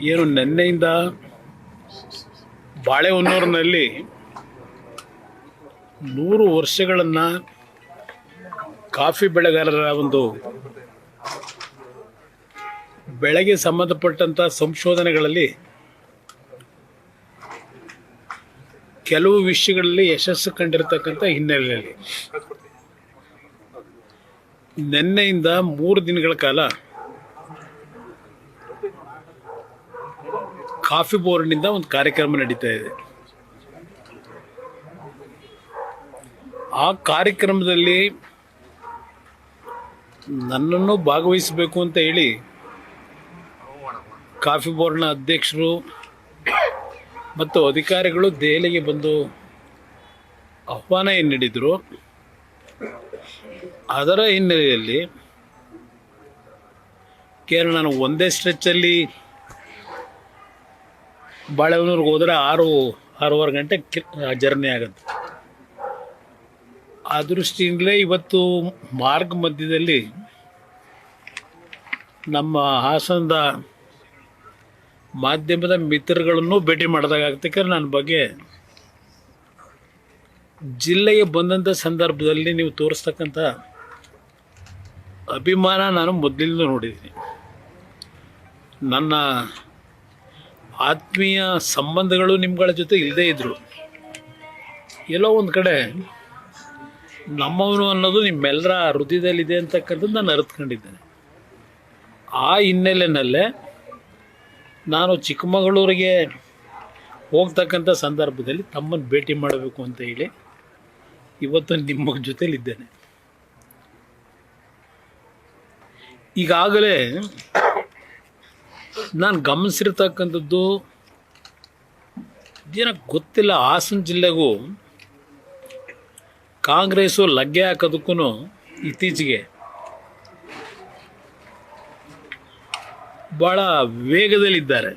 ಏನು ನಿನ್ನೆಯಿಂದ ಬಾಳೆಹೊನ್ನೂರಿನಲ್ಲಿ ನೂರು ವರ್ಷಗಳನ್ನು ಕಾಫಿ ಬೆಳೆಗಾರರ ಒಂದು ಬೆಳೆಗೆ ಸಂಬಂಧಪಟ್ಟಂಥ ಸಂಶೋಧನೆಗಳಲ್ಲಿ ಕೆಲವು ವಿಷಯಗಳಲ್ಲಿ ಯಶಸ್ಸು ಕಂಡಿರ್ತಕ್ಕಂಥ ಹಿನ್ನೆಲೆಯಲ್ಲಿ. ನೆನ್ನೆಯಿಂದ ಮೂರು ದಿನಗಳ ಕಾಲ ಕಾಫಿ ಬೋರ್ಡ್ನಿಂದ ಒಂದು ಕಾರ್ಯಕ್ರಮ ನಡೀತಾ ಇದೆ. ಆ ಕಾರ್ಯಕ್ರಮದಲ್ಲಿ ನನ್ನನ್ನು ಭಾಗವಹಿಸಬೇಕು ಅಂತ ಹೇಳಿ ಕಾಫಿ ಬೋರ್ಡ್ನ ಅಧ್ಯಕ್ಷರು ಮತ್ತು ಅಧಿಕಾರಿಗಳು ದೆಹಲಿಗೆ ಬಂದು ಆಹ್ವಾನ ಏನು ನೀಡಿದರು. ಅದರ ಹಿನ್ನೆಲೆಯಲ್ಲಿ ಕೇವಲ ನಾನು ಒಂದೇ ಸ್ಟ್ರೆಚ್ಚಲ್ಲಿ ಬಾಳೆಹೊನ್ನೂರಿಗೆ ಹೋದರೆ ಆರು, ಆರೂವರೆ ಗಂಟೆ ಜರ್ನಿ ಆಗುತ್ತೆ. ಆ ದೃಷ್ಟಿಯಿಂದಲೇ ಇವತ್ತು ಮಾರ್ಗ ಮಧ್ಯದಲ್ಲಿ ನಮ್ಮ ಹಾಸನದ ಮಾಧ್ಯಮದ ಮಿತ್ರಗಳನ್ನು ಭೇಟಿ ಮಾಡಿದಾಗತ್ತೆ ನನ್ನ ಬಗ್ಗೆ ಜಿಲ್ಲೆಗೆ ಬಂದಂಥ ಸಂದರ್ಭದಲ್ಲಿ ನೀವು ತೋರಿಸ್ತಕ್ಕಂಥ ಅಭಿಮಾನ ನಾನು ಮೊದಲಿಂದ ನೋಡಿದ್ದೀನಿ. ನನ್ನ ಆತ್ಮೀಯ ಸಂಬಂಧಗಳು ನಿಮ್ಗಳ ಜೊತೆ ಇಲ್ಲದೇ ಇದ್ದರು ಎಲ್ಲೋ ಒಂದು ಕಡೆ ನಮ್ಮವನು ಅನ್ನೋದು ನಿಮ್ಮೆಲ್ಲರ ಹೃದಯದಲ್ಲಿದೆ ಅಂತಕ್ಕಂಥದ್ದು ನಾನು ಅರಿತ್ಕೊಂಡಿದ್ದೇನೆ. ಆ ಹಿನ್ನೆಲೆಯಲ್ಲೇ ನಾನು ಚಿಕ್ಕಮಗಳೂರಿಗೆ ಹೋಗ್ತಕ್ಕಂಥ ಸಂದರ್ಭದಲ್ಲಿ ತಮ್ಮನ್ನು ಭೇಟಿ ಮಾಡಬೇಕು ಅಂತ ಹೇಳಿ ಇವತ್ತು ನಿಮ್ಮ ಜೊತೆಲಿದ್ದೇನೆ. ಈಗಾಗಲೇ ನಾನು ಗಮನಿಸಿರ್ತಕ್ಕಂಥದ್ದು ಏನ ಗೊತ್ತಿಲ್ಲ, ಹಾಸನ ಜಿಲ್ಲೆಗೂ ಕಾಂಗ್ರೆಸ್ಸು ಲಗ್ಗೆ ಹಾಕೋದಕ್ಕೂ ಇತ್ತೀಚೆಗೆ ಭಾಳ ವೇಗದಲ್ಲಿದ್ದಾರೆ.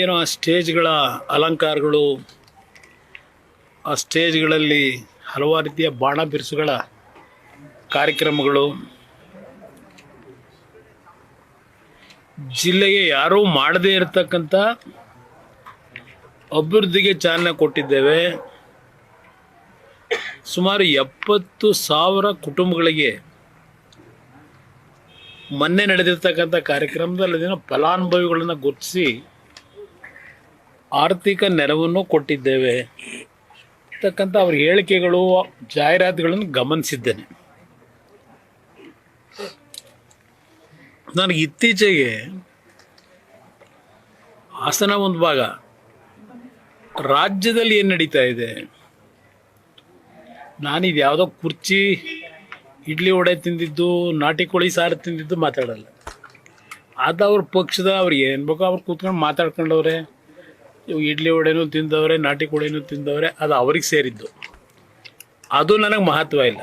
ಏನೋ ಆ ಸ್ಟೇಜ್ಗಳ ಅಲಂಕಾರಗಳು, ಆ ಸ್ಟೇಜ್ಗಳಲ್ಲಿ ಹಲವಾರು ರೀತಿಯ ಬಾಣ ಬಿರುಸುಗಳ ಕಾರ್ಯಕ್ರಮಗಳು ಜಿಲ್ಲೆಗೆ ಯಾರೂ ಮಾಡದೇ ಇರತಕ್ಕಂಥ ಅಭಿವೃದ್ಧಿಗೆ ಚಾಲನೆ ಕೊಟ್ಟಿದ್ದೇವೆ. ಸುಮಾರು ಎಪ್ಪತ್ತು ಸಾವಿರ ಕುಟುಂಬಗಳಿಗೆ ಮೊನ್ನೆ ನಡೆದಿರ್ತಕ್ಕಂಥ ಕಾರ್ಯಕ್ರಮದಲ್ಲಿ ಅದನ್ನು ಫಲಾನುಭವಿಗಳನ್ನು ಗುರುತಿಸಿ ಆರ್ಥಿಕ ನೆರವನ್ನು ಕೊಟ್ಟಿದ್ದೇವೆ. ಅಂತಕ್ಕಂಥ ಅವ್ರ ಹೇಳಿಕೆಗಳು, ಜಾಹೀರಾತುಗಳನ್ನು ಗಮನಿಸಿದ್ದೇನೆ. ನನಗೆ ಇತ್ತೀಚೆಗೆ ಹಾಸನ ಒಂದು ಭಾಗ. ರಾಜ್ಯದಲ್ಲಿ ಏನು ನಡೀತಾ ಇದೆ? ನಾನಿದು ಯಾವುದೋ ಕುರ್ಚಿ, ಇಡ್ಲಿ ವಡೆ ತಿಂದಿದ್ದು, ನಾಟಿ ಕೋಳಿ ಸಾರು ತಿಂದಿದ್ದು ಮಾತಾಡಲ್ಲ. ಅದು ಅವ್ರ ಪಕ್ಷದ ಅವ್ರಿಗೆ ಏನು ಬೇಕೋ ಅವ್ರು ಕೂತ್ಕೊಂಡು ಮಾತಾಡ್ಕೊಂಡವ್ರೆ ಇಡ್ಲಿ ವಡೆನೂ ತಿಂದವ್ರೆ, ನಾಟಿ ಕೋಳಿನೂ ತಿಂದವ್ರೆ, ಅದು ಅವ್ರಿಗೆ ಸೇರಿದ್ದು. ಅದು ನನಗೆ ಮಹತ್ವ ಇಲ್ಲ.